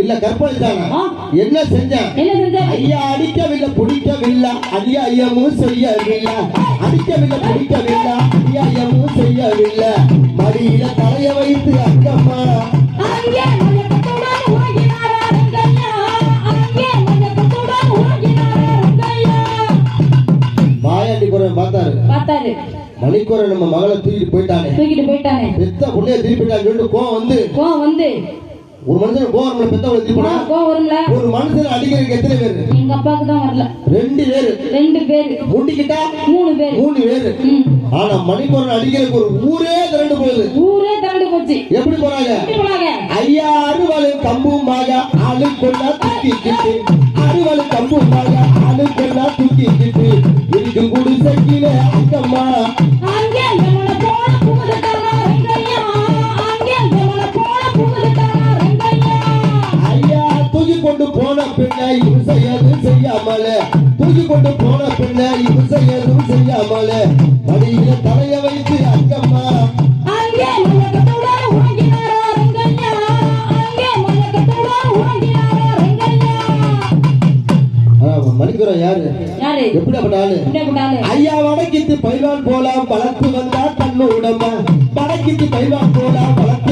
இல்ல கற்பழித்தானா. என்ன செஞ்சான் ஐயா அடிக்கவில்லை பிடிக்கவில்லை. அநியாயமும் செய்யவில்லை. அடிக்கவில்லை பிடிக்கவில்லை. அநியாயமும் செய்யவில்லை. மடியில தலைய வைத்து அக்கம்மா அங்கே மயக்கத்துடன் உறங்கினாரா ரங்கையா அங்கே மயக்கத்துடன் உறங்கினாரா ரங்கையா மாயாண்டி குரன் பார்த்தாரு. பார்த்தாரு. மணிக்குரன் நம்ம மகளை தூக்கிட்டு போயிட்டானே. தூக்கிட்டு போயிட்டானே. பெத்த புள்ளைய திருப்பிட்டான்னு சொல்லிட்டு கோவம் வந்து கோவம் வந்து ஒரு மனுஷன் கோவம் நம்மள பெத்த புள்ளைய திருப்பினா கோவம் வரும்ல. ஒரு மனுஷன் அடிக்கிறதுக்கு எத்தனை பேரு? எங்க அப்பாவுக்கு தான் வரல. ரெண்டு பேரு. ரெண்டு பேரு. முண்டிக்கிட்டா மூணு பேரு. மூணு பேரு. ஆனா மணிக்குரன் அடிக்கிறதுக்கு ஒரு ஊரே திரண்டு போகுது ஊரே தாண்டி போச்சு. எப்படி போறாங்க? ஐயா அறுவலு கம்புமாக ஆளு கொண்டா தூக்கிக்கிட்டு அறுவலு கம்புமாக ஆளு கொண்டா தூக்கிக்கிட்டு இருக்கு குடிசைக்கில அக்கம்மா எதுவும் செய்யாமல தூக்கி கொண்டு போன பின்ன இவசை எதுவும் செய்யாமல மடியில தலைய வைத்து அக்கம்மா அங்கே மயக்கத்துடன் உறங்கினாரா ரங்கையா அங்கே மயக்கத்துடன் உறங்கினாரா ரங்கையா மணிக்குறோம் யாரு? யாரு? எப்படிப்பட்ட ஆளு இப்படியே போட்டாலு ஐயா வடக்கிட்டு பைவான் போலாம் வளர்த்து வந்தா தன்னு உடம்ப. வடக்கிட்டு பைவான் போலாம் வளர்த்து